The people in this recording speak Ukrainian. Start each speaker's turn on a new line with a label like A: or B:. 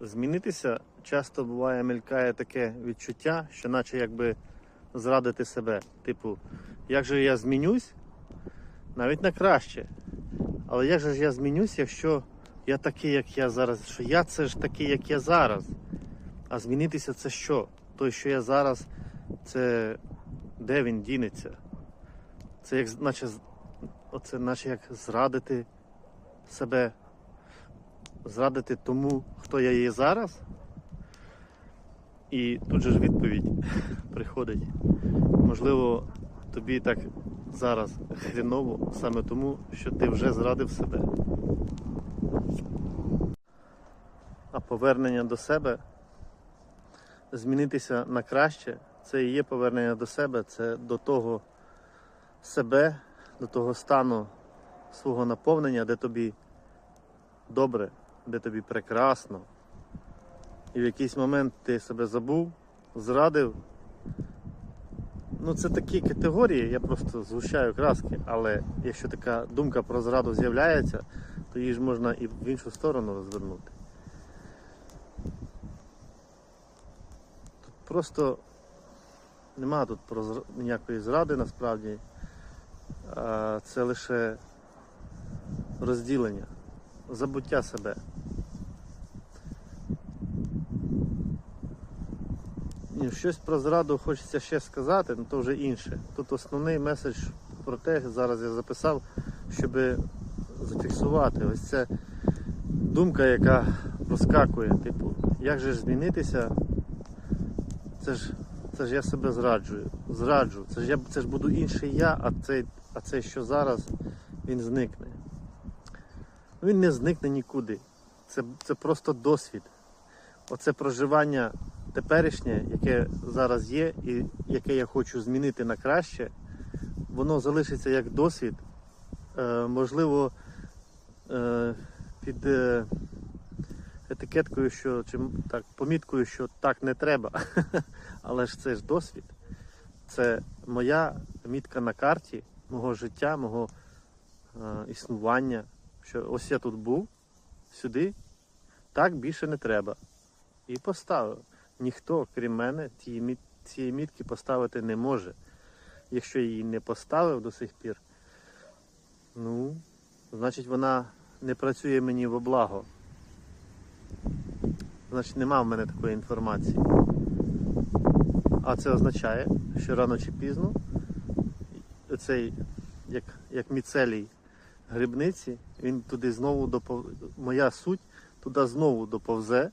A: Змінитися часто буває мелькає таке відчуття, що наче якби зрадити себе. Типу, як же я змінюсь? Навіть на краще. Але як же ж я змінюсь, якщо я такий, як я зараз, що я це ж такий, як я зараз. А змінитися це що? Той, що я зараз, це де він дінеться? Це як наче, оце наче як зрадити себе, зрадити тому, хто я є зараз. І тут же ж відповідь приходить. Можливо, тобі так зараз хріново саме тому, що ти вже зрадив себе. А повернення до себе, змінитися на краще, це і є повернення до себе, це до того себе, до того стану свого наповнення, де тобі добре, де тобі прекрасно. І в якийсь момент ти себе забув, зрадив. Ну, це такі категорії, я просто згущаю краски, але якщо така думка про зраду з'являється, то її ж можна і в іншу сторону розвернути. Тут просто нема тут про зр- ніякої зради насправді. Це лише розділення, забуття себе. Ні, щось про зраду хочеться ще сказати, але то вже інше. Тут основний меседж про те, зараз я записав, щоб зафіксувати. Ось це думка, яка проскакує, типу, як же ж змінитися? Це ж, це ж я себе зраджую. Зраджу. Це ж я це ж буду інший я, а цей, а цей, що зараз, він зникне. Він не зникне нікуди. Це, це просто досвід. Оце проживання теперішнє, яке зараз є, і яке я хочу змінити на краще, воно залишиться як досвід. Е, можливо, е, під е, етикеткою, що чи так, поміткою, що так не треба. Але ж це ж досвід. Це моя мітка на карті мого життя, мого е, існування. Що ось я тут був, сюди, так більше не треба. І поставив. Ніхто, крім мене, цієї, мітки поставити не може. Якщо її не поставив до сих пір, ну, значить вона не працює мені во благо. Значить, нема в мене такої інформації. А це означає, що рано чи пізно цей, як, як міцелій грибниці, він туди знову допов... моя суть туди знову доповзе.